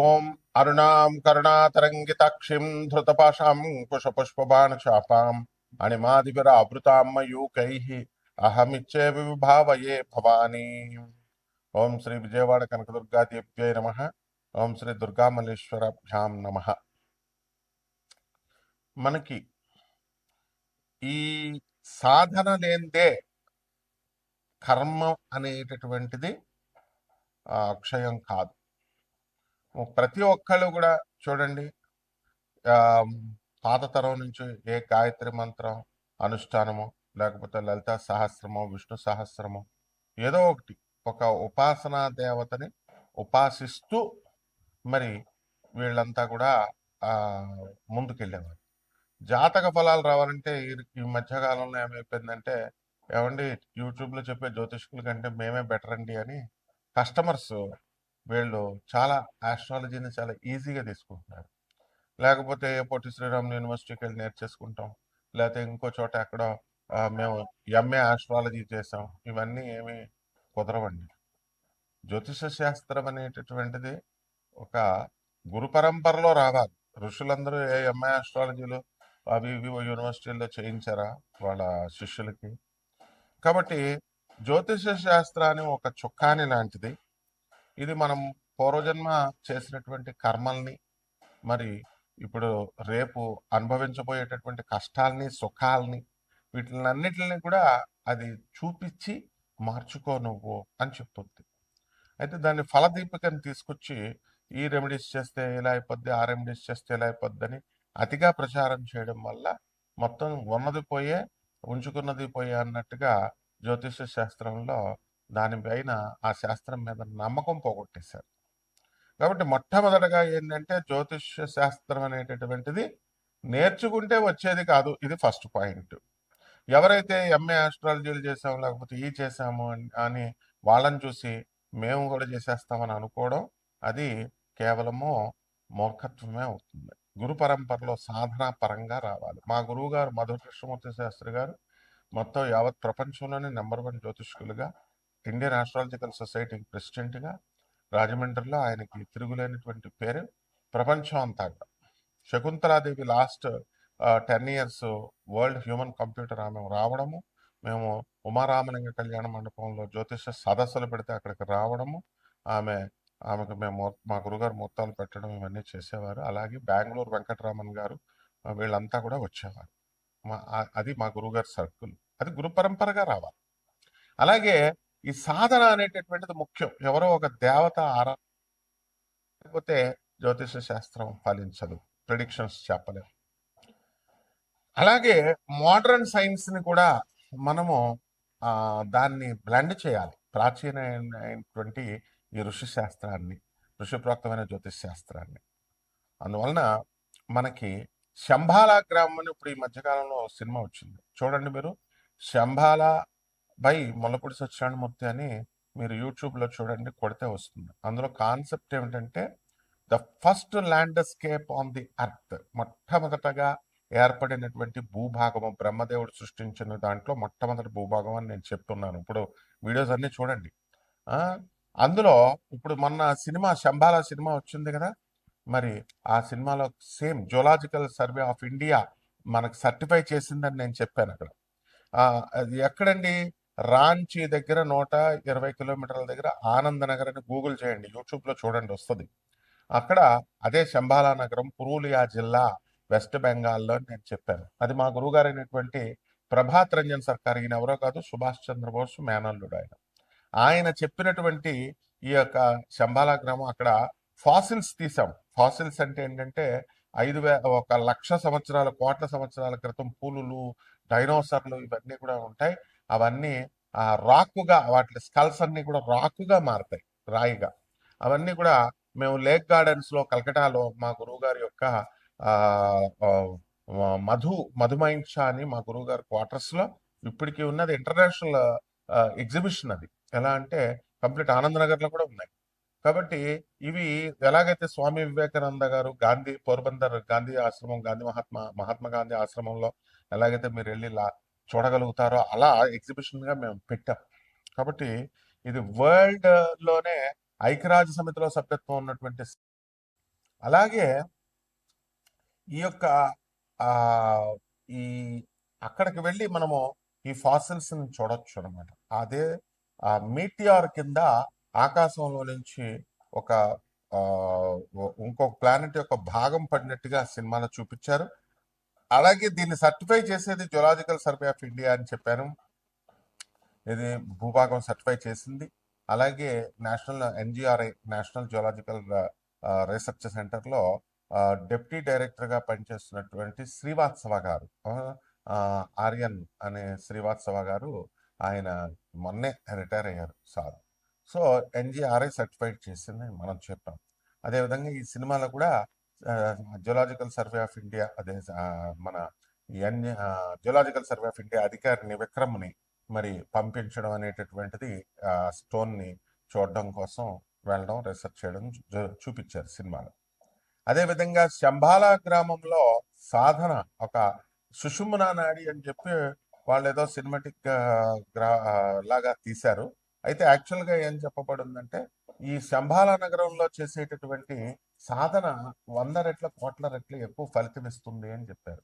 ఓం అరుణాం కరుణాతరంగితాక్షిం ధృతపాశాం కుశపుష్పబాణచాపాం అణిమాదివిరావృతాం మయూకైః అహమిచ్చే విభావయే భవానీ. ఓం శ్రీ విజయవాడ కనకదుర్గాదేవ్యై నమ. ఓం శ్రీ దుర్గామల్లేశ్వరభ్యాం నమ. మనకి ఈ సాధన లేందే కర్మ అనేటటువంటిది అక్షయం కాదు. ప్రతి ఒక్కళ్ళు కూడా చూడండి పాత తరం నుంచి ఏ గాయత్రి మంత్రం అనుష్ఠానము లేకపోతే లలిత సహస్రము విష్ణు సహస్రము ఏదో ఒకటి ఒక ఉపాసనా దేవతని ఉపాసిస్తూ మరి వీళ్ళంతా కూడా ముందుకెళ్ళేవారు. జాతక ఫలాలు రావాలంటే ఈ- మధ్యకాలంలో ఏమైపోయిందంటే ఏమండి యూట్యూబ్లో చెప్పే జ్యోతిష్కుల కంటే మేమే బెటర్ అండి అని కస్టమర్స్ వీళ్ళు చాలా ఆస్ట్రాలజీని చాలా ఈజీగా తీసుకుంటున్నారు. లేకపోతే పొట్టి శ్రీరామ్ యూనివర్సిటీకి వెళ్ళి నేర్చేసుకుంటాం. లేకపోతే ఇంకో చోట ఎక్కడో మేము ఎంఏ ఆస్ట్రాలజీ చేసాం. ఇవన్నీ ఏమి కుదరవండి. జ్యోతిష శాస్త్రం అనేటటువంటిది ఒక గురు పరంపరలో రావాలి. ఋషులందరూ ఏ ఎంఏ ఆస్ట్రాలజీలు అవి ఇవి యూనివర్సిటీల్లో చేయించారా వాళ్ళ శిష్యులకి? కాబట్టి జ్యోతిష శాస్త్రాన్ని ఒక చుక్కాని లాంటిది. ఇది మనం పూర్వజన్మ చేసినటువంటి కర్మల్ని మరి ఇప్పుడు రేపు అనుభవించబోయేటటువంటి కష్టాల్ని సుఖాల్ని వీటిలన్నిటిని కూడా అది చూపించి మార్చుకో నువ్వు అని చెప్తుంది. అయితే దాన్ని ఫలదీపికని తీసుకొచ్చి ఈ రెమెడీస్ చేస్తే ఇలా అయిపోద్ది ఆ రెమెడీస్ చేస్తే ఇలా అయిపోద్ది అని అతిగా ప్రచారం చేయడం వల్ల మొత్తం ఉన్నది పోయే ఉంచుకున్నది పోయే అన్నట్టుగా జ్యోతిష శాస్త్రంలో దానిపైన ఆ శాస్త్రం మీద నమ్మకం పోగొట్టేశారు. కాబట్టి మొట్టమొదటగా ఏంటంటే జ్యోతిష్య శాస్త్రం అనేటటువంటిది నేర్చుకుంటే వచ్చేది కాదు. ఇది ఫస్ట్ పాయింట్. ఎవరైతే ఎంఏ ఆస్ట్రాలజీలు చేసాము లేకపోతే ఈ చేసాము అని- అని వాళ్ళని చూసి మేము కూడా చేసేస్తామని అనుకోవడం అది కేవలము మూర్ఖత్వమే అవుతుంది. గురు పరంపరలో సాధనా పరంగా రావాలి. మా గురువు గారు మధుర కృష్ణమూర్తి శాస్త్రి గారు మొత్తం యావత్ ప్రపంచంలోనే నెంబర్ వన్ జ్యోతిష్కులుగా ఇండియన్ ఆస్ట్రాలజికల్ సొసైటీకి ప్రెసిడెంట్గా రాజమండ్రిలో ఆయనకి తిరుగులేనటువంటి పేరు ప్రపంచం అంతా Shakuntala Devi last ten years world human computer ఆమె రావడము మేము ఉమారామలింగ కళ్యాణ మండపంలో జ్యోతిష సదస్సులు పెడితే అక్కడికి రావడము ఆమె ఆమెకు మేము మా గురుగారు ముహూర్తాలు పెట్టడం ఇవన్నీ చేసేవారు. అలాగే బెంగళూరు వెంకటరామన్ గారు వీళ్ళంతా కూడా వచ్చేవారు. మా అది మా గురుగారి సర్కిల్. అది గురు పరంపరగా రావాలి. అలాగే ఈ సాధన అనేటటువంటిది ముఖ్యం. ఎవరో ఒక దేవత ఆరా లేకపోతే జ్యోతిష శాస్త్రం ఫలించదు ప్రిడిక్షన్స్ చెప్పలేము అలాగే మోడర్న్ సైన్స్ని కూడా మనము దాన్ని బ్లెండ్ చేయాలి. ప్రాచీనమైనటువంటి ఈ ఋషి శాస్త్రాన్ని ఋషిప్రోక్తమైన జ్యోతిష్ శాస్త్రాన్ని. అందువలన మనకి శంభాల గ్రామం అని ఇప్పుడు ఈ మధ్యకాలంలో సినిమా వచ్చింది. చూడండి మీరు. శంభాల బై ముల్లపూడి సత్యనారాయణమూర్తి అని మీరు యూట్యూబ్లో చూడండి కొడితే వస్తుంది. అందులో కాన్సెప్ట్ ఏమిటంటే the first landscape on the earth మొట్టమొదటగా ఏర్పడినటువంటి భూభాగము బ్రహ్మదేవుడు సృష్టించిన దాంట్లో మొట్టమొదటి భూభాగం అని నేను చెప్తున్నాను. ఇప్పుడు వీడియోస్ అన్నీ చూడండి. అందులో ఇప్పుడు మొన్న సినిమా శంబాల సినిమా వచ్చింది కదా? మరి ఆ సినిమాలో same zoological survey of India మనకు సర్టిఫై చేసిందని నేను చెప్పాను అక్కడ. అది ఎక్కడండి? రాంచీ దగ్గర నూట ఇరవై కిలోమీటర్ల దగ్గర ఆనంద నగర్ అని గూగుల్ చేయండి యూట్యూబ్లో చూడండి వస్తుంది. అక్కడ అదే శంబాలా నగరం పురూలియా జిల్లా వెస్ట్ బెంగాల్లో అని నేను చెప్పాను. అది మా గురువుగారు అయినటువంటి ప్రభాత్ రంజన్ సర్కార్ ఈయన ఎవరో కాదు సుభాష్ చంద్రబోస్ మేనల్లుడు ఆయన. ఆయన చెప్పినటువంటి ఈ యొక్క శంబాలా గ్రామం అక్కడ ఫాసిల్స్ తీసాం. ఫాసిల్స్ అంటే ఏంటంటే ఐదు వే ఒక లక్ష సంవత్సరాల కోట్ల సంవత్సరాల క్రితం పూలులు డైనోసర్లు ఇవన్నీ కూడా ఉంటాయి. అవన్నీ ఆ రాకుగా వాటి స్కల్స్ అన్ని కూడా రాకుగా మారుతాయి రాయిగా. అవన్నీ కూడా మేము లేక్ గార్డెన్స్లో కలకటాలో మా గురువు గారి యొక్క మధు మధుమైంష అని మా గురువు గారి క్వార్టర్స్లో ఇప్పటికీ ఉన్నది ఇంటర్నేషనల్ ఎగ్జిబిషన్ అది. ఎలా అంటే కంప్లీట్ ఆనందనగర్లో కూడా ఉన్నాయి. కాబట్టి ఇవి ఎలాగైతే స్వామి వివేకానంద గారు గాంధీ పోర్బందర్ గాంధీ ఆశ్రమం గాంధీ మహాత్మా మహాత్మా గాంధీ ఆశ్రమంలో ఎలాగైతే మీరు వెళ్ళి లా- చూడగలుగుతారో అలా ఎగ్జిబిషన్గా మేము పెట్టాం. కాబట్టి ఇది వరల్డ్లోనే ఐక్యరాజ్య సమితిలో సభ్యత్వం ఉన్నటువంటి అలాగే ఈ యొక్క ఆ ఈ అక్కడికి వెళ్ళి మనము ఈ ఫాసిల్స్ని చూడొచ్చు అనమాట అదే మీటియార్ మీటిఆర్ కింద ఆకాశంలో నుంచి ఒక ఆ, ఇంకొక ప్లానెట్ యొక్క భాగం పడినట్టుగా సినిమాలో చూపించారు. అలాగే దీన్ని సర్టిఫై చేసేది జులాజికల్ సర్వే ఆఫ్ ఇండియా అని చెప్పాను ఇది భూభాగం సర్టిఫై చేసింది. అలాగే national NGRI national zoological research సెంటర్లో డెప్యూటీ డైరెక్టర్గా పనిచేస్తున్నటువంటి శ్రీవాత్సవ గారు ఆర్యన్ అనే శ్రీవాత్సవ గారు ఆయన మొన్నే రిటైర్ అయ్యారు సార్. సో ఎన్జిఆర్ఐ సర్టిఫైడ్ చేసింది మనం చెప్పాం. అదేవిధంగా ఈ సినిమాలో కూడా జియోలాజికల్ సర్వే ఆఫ్ ఇండియా అదే మన N geological survey of India అధికారిని విక్రమ్ని మరి పంపించడం అనేటటువంటిది ఆ స్టోన్ని చూడడం కోసం వెళ్ళడం రీసెర్చ్ చేయడం చూ- చూపించారు సినిమాలో. అదే విధంగా గ్రామంలో సాధన ఒక సుషుమ్నా నాడి అని చెప్పి వాళ్ళు ఏదో సినిమాటిక్ లాగా తీశారు. అయితే యాక్చువల్గా ఏం చెప్పబడిందంటే ఈ శంభాల నగరంలో చేసేటటువంటి సాధన వంద రెట్ల కోట్ల రెట్లు ఎక్కువ ఫలితం ఇస్తుంది అని చెప్పారు.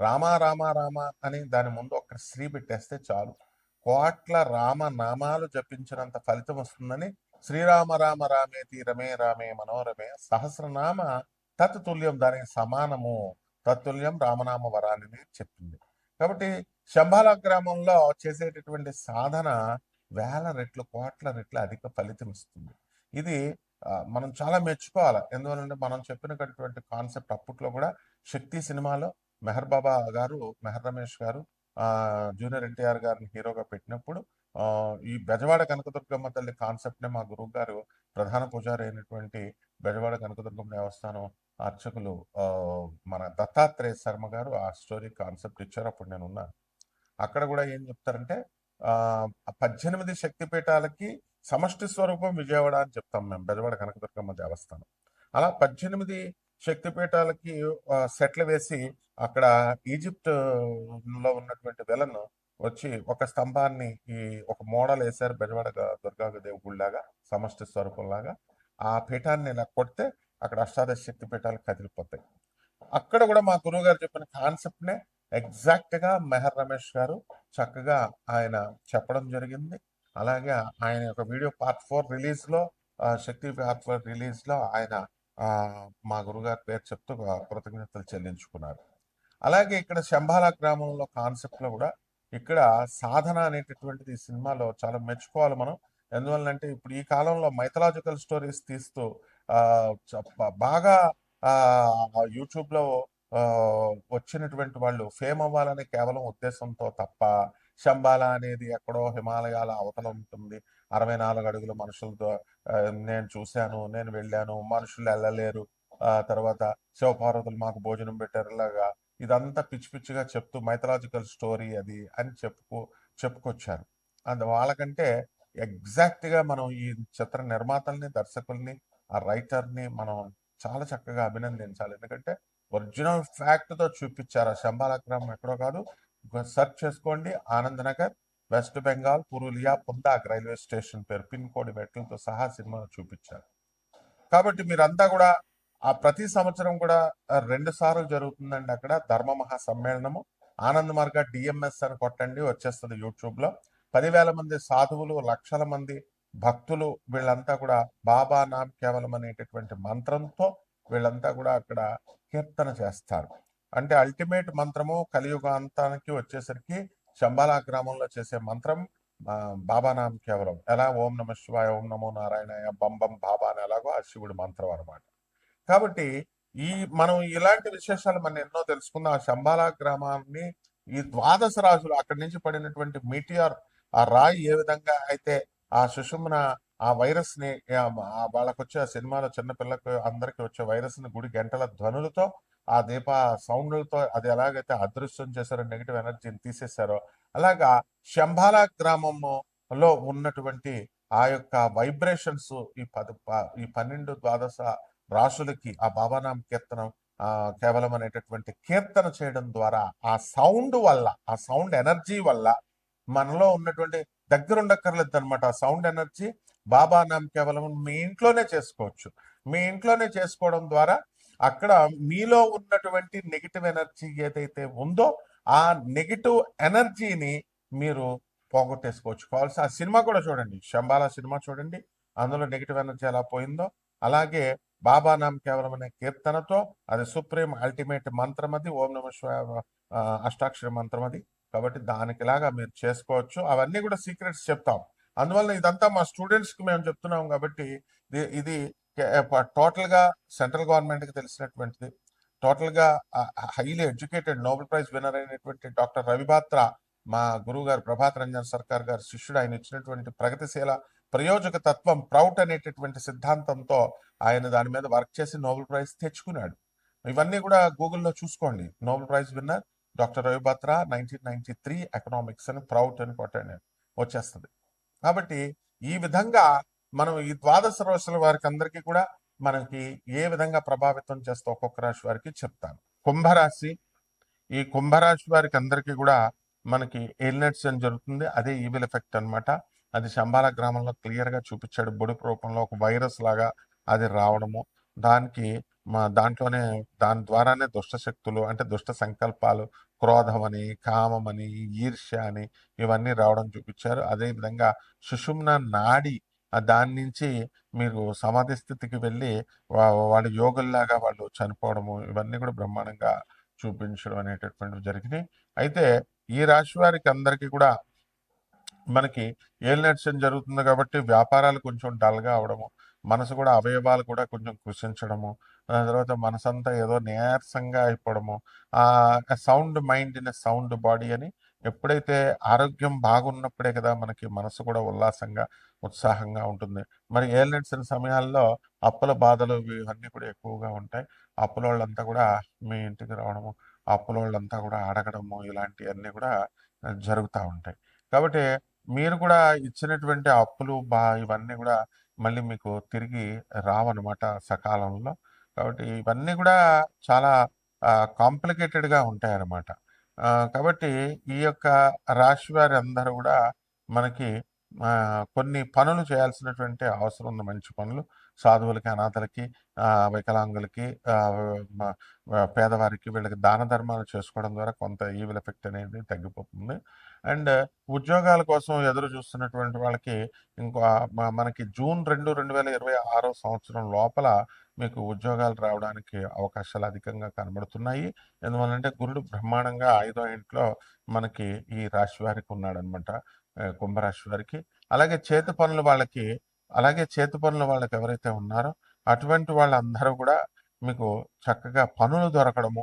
రామ రామ రామ అని దాని ముందు ఒక శ్రీ పెట్టేస్తే చాలు. కోట్ల రామ నామాలు జపించినంత ఫలితం వస్తుందని శ్రీరామ రామ రామే తీరమే రామే మనోరమే సహస్రనామ తత్తుల్యం దానికి సమానము. తత్తుల్యం రామనామ వరాన్ని చెప్పింది. కాబట్టి శంభాల గ్రామంలో చేసేటటువంటి సాధన వేల రెట్లు కోట్ల రెట్లు అధిక ఫలితం ఇస్తుంది. ఇది మనం చాలా మెచ్చుకోవాలి? ఎందువలంటే మనం చెప్పినటువంటి కాన్సెప్ట్ అప్పట్లో కూడా శక్తి సినిమాలో మెహర్ బాబా గారు మెహర్ రమేష్ గారు జూనియర్ ఎన్టీఆర్ గారిని హీరోగా పెట్టినప్పుడు ఈ బెజవాడ కనకదుర్గమ్మ తల్లి కాన్సెప్ట్నే మా గురువు గారు ప్రధాన పూజారి అయినటువంటి బెజవాడ కనకదుర్గమ్మ దేవస్థానం అర్చకులు మన దత్తాత్రేయ శర్మ గారు ఆ స్టోరీ కాన్సెప్ట్ ఇచ్చారు. అప్పుడు నేను ఉన్నాను అక్కడ కూడా ఏం చెప్తారంటే పద్దెనిమిది శక్తి పీఠాలకి సమష్టి స్వరూపం విజయవాడ అని చెప్తాం మేము బెజవాడ కనకదుర్గమ్మ దేవస్థానం. అలా పద్దెనిమిది శక్తిపీఠాలకి సెట్లు వేసి అక్కడ ఈజిప్ట్లో ఉన్నటువంటి వెలను వచ్చి ఒక స్తంభాన్ని ఈ ఒక మోడల్ వేశారు బెజవాడ దుర్గా దేవి సమష్టి స్వరూపంలాగా ఆ పీఠాన్ని ఇలా కొడితే అక్కడ అష్టాదశ శక్తి పీఠాలు కదిలిపోతాయి. అక్కడ కూడా మా గురువు గారు చెప్పిన కాన్సెప్ట్నే ఎగ్జాక్ట్గా మెహర్ రమేష్ గారు చక్కగా ఆయన చెప్పడం జరిగింది. అలాగే ఆయన యొక్క వీడియో పార్ట్ ఫోర్ రిలీజ్లో శక్తి పార్ట్ ఫోర్ రిలీజ్లో ఆయన మా గురుగారి పేరు చెప్తూ కృతజ్ఞతలు చెల్లించుకున్నారు. అలాగే ఇక్కడ శంభాల గ్రామంలో కాన్సెప్ట్లో కూడా ఇక్కడ సాధన అనేటటువంటిది ఈ సినిమాలో చాలా మెచ్చుకోవాలి మనం. ఎందువల్లంటే ఇప్పుడు ఈ కాలంలో మైథలాజికల్ స్టోరీస్ తీస్తూ బాగా యూట్యూబ్లో వచ్చినటువంటి వాళ్ళు ఫేమ్ అవ్వాలనే కేవలం ఉద్దేశంతో తప్ప శంబాల అనేది ఎక్కడో హిమాలయాల అవతల ఉంటుంది. అరవై నాలుగు అడుగుల మనుషులతో నేను చూశాను నేను వెళ్ళాను మనుషులు వెళ్ళలేరు. ఆ తర్వాత శివపార్వతులు మాకు భోజనం పెట్టారులాగా ఇదంతా పిచ్చి పిచ్చిగా చెప్తూ మైథలాజికల్ స్టోరీ అది అని చెప్పుకో చెప్పుకొచ్చారు. అందు వాళ్ళకంటే ఎగ్జాక్ట్గా మనం ఈ చిత్ర నిర్మాతల్ని దర్శకుల్ని ఆ రైటర్ని మనం చాలా చక్కగా అభినందించాలి. ఎందుకంటే ఒరిజినల్ ఫ్యాక్ట్తో చూపించారు. ఆ శంబాల గ్రామం ఎక్కడో కాదు. సెర్చ్ చేసుకోండి. ఆనంద్ నగర్ వెస్ట్ బెంగాల్ పురులియా పుందాక్ రైల్వే స్టేషన్ పేరు. పిన్ కోడ్ మెట్లతో సహా సినిమాను చూపించారు. కాబట్టి మీరంతా కూడా ఆ ప్రతి సంవత్సరం కూడా రెండు సార్లు జరుగుతుందండి అక్కడ ధర్మ మహా సమ్మేళనము ఆనంద్ మార్గ డిఎంఎస్ అని కొట్టండి వచ్చేస్తుంది యూట్యూబ్లో పదివేల మంది సాధువులు లక్షల మంది భక్తులు వీళ్ళంతా కూడా బాబా నామ్ కేవలం అనేటటువంటి మంత్రంతో వీళ్ళంతా కూడా అక్కడ కీర్తన చేస్తారు. అంటే అల్టిమేట్ మంత్రము కలియుగాంతానికి వచ్చేసరికి శంబాలా గ్రామంలో చేసే మంత్రం బాబా నామ కేవలం. ఎలా? ఓం నమ శివాయ ఓం నమో నారాయణాయ బం బం బాబా అని ఎలాగో ఆ శివుడి మంత్రం అనమాట కాబట్టి ఈ మనం ఇలాంటి విశేషాలు మనం ఎన్నో తెలుసుకుందాం. ఆ శంబాలా గ్రామాన్ని ఈ ద్వాదశ రాజులు అక్కడి నుంచి పడినటువంటి మీటియర్ ఆ రాయి ఏ విధంగా అయితే ఆ సుషుమ్న ఆ వైరస్ని ఆ, వచ్చే ఆ సినిమాలో చిన్నపిల్లలకు అందరికి వచ్చే వైరస్ని గుడి గంటల ధ్వనులతో ఆ దీప సౌండ్లతో అది ఎలాగైతే అదృశ్యం చేశారో నెగిటివ్ ఎనర్జీని తీసేశారో అలాగా శంబాలా గ్రామంలో ఉన్నటువంటి ఆ యొక్క వైబ్రేషన్స్ ఈ పది ప- ఈ పన్నెండు ద్వాదశ రాసులకి ఆ బాబానాం కీర్తనం కేవలం అనేటటువంటి కీర్తన చేయడం ద్వారా ఆ సౌండ్ వల్ల ఆ సౌండ్ ఎనర్జీ వల్ల మనలో ఉన్నటువంటి దగ్గర ఉండక్కర్లేదు అనమాట ఆ సౌండ్ ఎనర్జీ బాబా నామ్ కేవలం మీ ఇంట్లోనే చేసుకోవచ్చు. మీ ఇంట్లోనే చేసుకోవడం ద్వారా అక్కడ మీలో ఉన్నటువంటి నెగిటివ్ ఎనర్జీ ఏదైతే ఉందో ఆ నెగిటివ్ ఎనర్జీని మీరు పోగొట్టేసుకోవచ్చు. కావాల్సి ఆ సినిమా కూడా చూడండి. శంబాలా సినిమా చూడండి. అందులో నెగిటివ్ ఎనర్జీ ఎలా పోయిందో. అలాగే బాబా నామ్ కేవలం అనే కీర్తనతో అది సుప్రీం అల్టిమేట్ మంత్రం అది ఓం నమ అష్టాక్షర మంత్రం అది. కాబట్టి దానికిలాగా మీరు చేసుకోవచ్చు. అవన్నీ కూడా సీక్రెట్స్ చెప్తాం. అందువల్ల ఇదంతా మా స్టూడెంట్స్కి మేము చెప్తున్నాం కాబట్టి ఇది- ఇది టోటల్గా సెంట్రల్ గవర్నమెంట్కి తెలిసినటువంటిది టోటల్గా highly educated Nobel prize winner అయినటువంటి డాక్టర్ రవిభాత్ర మా గురువు గారు ప్రభాత్ రంజన్ సర్కార్ గారు శిష్యుడు. ఆయన ఇచ్చినటువంటి ప్రగతిశీల ప్రయోజక తత్వం ప్రౌట్ అనేటటువంటి సిద్ధాంతంతో ఆయన దాని మీద వర్క్ చేసి నోబెల్ ప్రైజ్ తెచ్చుకున్నాడు. ఇవన్నీ కూడా గూగుల్లో చూసుకోండి. Nobel prize winner doctor Ravi Batra nineteen ninety three economics అని ప్రౌట్ అని కొట్టండి. వచ్చేస్తుంది. కాబట్టి ఈ విధంగా మనం ఈ ద్వాదశ రాశుల వారికి అందరికీ కూడా మనకి ఏ విధంగా ప్రభావితం చేస్తే ఒక్కొక్క రాశి వారికి చెప్తాను. కుంభరాశి ఈ కుంభరాశి వారికి అందరికీ కూడా మనకి ఎయిల్నెట్స్ అని జరుగుతుంది. అదే ఈవిల్ ఎఫెక్ట్ అన్నమాట. అది శంబాల గ్రామంలో క్లియర్గా చూపించాడు. బొడుపు రూపంలో ఒక వైరస్ లాగా అది రావడము. దానికి మా దాంట్లోనే దాని ద్వారానే దుష్ట శక్తులు అంటే దుష్ట సంకల్పాలు క్రోధమని కామమని ఈర్ష్య అని ఇవన్నీ రావడం చూపించారు. అదేవిధంగా సుషుమ్న నాడి దాని నుంచి మీరు సమాధి స్థితికి వెళ్ళి వా- వాళ్ళ యోగుల్లాగా వాళ్ళు చనిపోవడము ఇవన్నీ కూడా బ్రహ్మాండంగా చూపించడం అనేటటువంటివి జరిగినాయి. అయితే ఈ రాశి వారికి అందరికీ కూడా మనకి ఏలినట్సం జరుగుతుంది కాబట్టి వ్యాపారాలు కొంచెం డల్గా అవడము మనసు కూడా అవయవాలు కూడా కొంచెం కృషించడము ఆ తర్వాత మనసంతా ఏదో నీరసంగా అయిపోవడము ఆ sound mind in sound body అని ఎప్పుడైతే ఆరోగ్యం బాగున్నప్పుడే కదా మనకి మనసు కూడా ఉల్లాసంగా ఉత్సాహంగా ఉంటుంది. మరి ఏలినట్సిన సమయాల్లో అప్పుల బాధలు ఇవన్నీ కూడా ఎక్కువగా ఉంటాయి. అప్పుల వాళ్ళంతా కూడా మీ ఇంటికి రావడము అప్పుల వాళ్ళంతా కూడా అడగడము ఇలాంటివన్నీ కూడా జరుగుతూ ఉంటాయి. కాబట్టి మీరు కూడా ఇచ్చినటువంటి అప్పులు బా ఇవన్నీ కూడా మళ్ళీ మీకు తిరిగి రావన్నమాట సకాలంలో. కాబట్టి ఇవన్నీ కూడా చాలా కాంప్లికేటెడ్గా ఉంటాయన్నమాట. కాబట్టి ఈ యొక్క రాశి వారి అందరూ కూడా మనకి కొన్ని పనులు చేయాల్సినటువంటి అవసరం ఉంది. మంచి పనులు. సాధువులకి అనాథలకి వికలాంగులకి పేదవారికి వీళ్ళకి దాన ధర్మాలు చేసుకోవడం ద్వారా కొంత ఈవిల్ ఎఫెక్ట్ అనేది తగ్గిపోతుంది. అండ్ ఉద్యోగాల కోసం ఎదురు చూస్తున్నటువంటి వాళ్ళకి ఇంకో మనకి జూన్ రెండు రెండు వేల ఇరవై ఆరో సంవత్సరం లోపల మీకు ఉద్యోగాలు రావడానికి అవకాశాలు అధికంగా కనబడుతున్నాయి. ఎందువల్లంటే గురుడు బ్రహ్మాండంగా ఐదో ఇంట్లో మనకి ఈ రాశి వారికి ఉన్నాడనమాట కుంభరాశి వారికి. అలాగే చేతి పనులు వాళ్ళకి అలాగే చేతి పనులు వాళ్ళకి ఎవరైతే ఉన్నారో అటువంటి వాళ్ళందరూ కూడా మీకు చక్కగా పనులు దొరకడము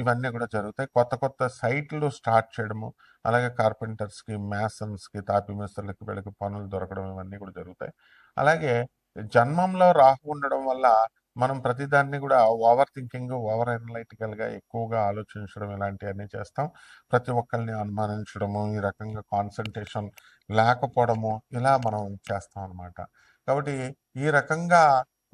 ఇవన్నీ కూడా జరుగుతాయి. కొత్త కొత్త సైట్లు స్టార్ట్ చేయడము అలాగే కార్పెంటర్స్కి మ్యాసన్స్కి మ్యాసన్స్ తాపి వీళ్ళకి పనులు దొరకడం ఇవన్నీ కూడా జరుగుతాయి. అలాగే జన్మంలో రాహు ఉండడం వల్ల మనం ప్రతిదాన్ని కూడా ఓవర్ థింకింగ్ ఓవర్ అనలైటికల్గా ఎక్కువగా ఆలోచించడం ఇలాంటివన్నీ చేస్తాం. ప్రతి ఒక్కరిని అనుమానించడము ఈ రకంగా కాన్సన్ట్రేషన్ లేకపోవడము ఇలా మనం చేస్తాం అనమాట కాబట్టి ఈ రకంగా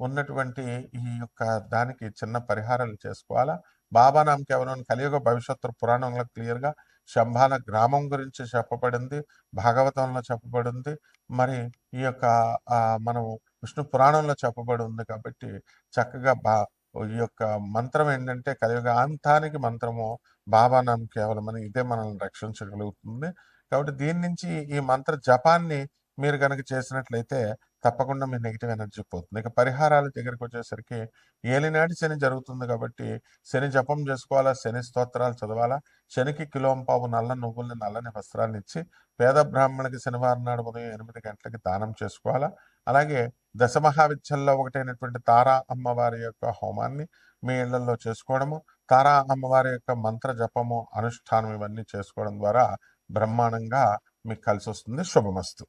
ఉన్నటువంటి ఈ యొక్క దానికి చిన్న పరిహారాలు చేసుకోవాలా? బాబా నామ్ కేవలం కలియుగ భవిష్యత్తు పురాణంలో క్లియర్గా శంభాల గ్రామం గురించి చెప్పబడింది భాగవతంలో చెప్పబడింది. మరి ఈ యొక్క మనం విష్ణు పురాణంలో చెప్పబడి ఉంది కాబట్టి చక్కగా బా ఈ యొక్క మంత్రం ఏంటంటే కలియుగ అంతానికి మంత్రము బాబా కేవలం అని ఇదే మనల్ని రక్షించగలుగుతుంది. కాబట్టి దీని నుంచి ఈ మంత్ర జపాన్ని మీరు కనుక చేసినట్లయితే తప్పకుండా మీ నెగిటివ్ ఎనర్జీ పోతుంది. ఇక పరిహారాల దగ్గరికి వచ్చేసరికి ఏలినాటి శని జరుగుతుంది కాబట్టి శని జపం చేసుకోవాలా? శని స్తోత్రాలు చదవాలా? శనికి కిలోంపావు నల్ల నువ్వుల్ని నల్లని వస్త్రాలను ఇచ్చి పేద బ్రాహ్మణుడికి శనివారం నాడు ఉదయం ఎనిమిది గంటలకి దానం చేసుకోవాలా? అలాగే దశమహావిద్యల్లో ఒకటైనటువంటి తారా అమ్మవారి యొక్క హోమాన్ని మీ ఇళ్ళలో చేసుకోవడము తారా అమ్మవారి యొక్క మంత్ర జపము అనుష్ఠానం ఇవన్నీ చేసుకోవడం ద్వారా బ్రహ్మాండంగా మీకు కలిసి వస్తుంది శుభమస్తు.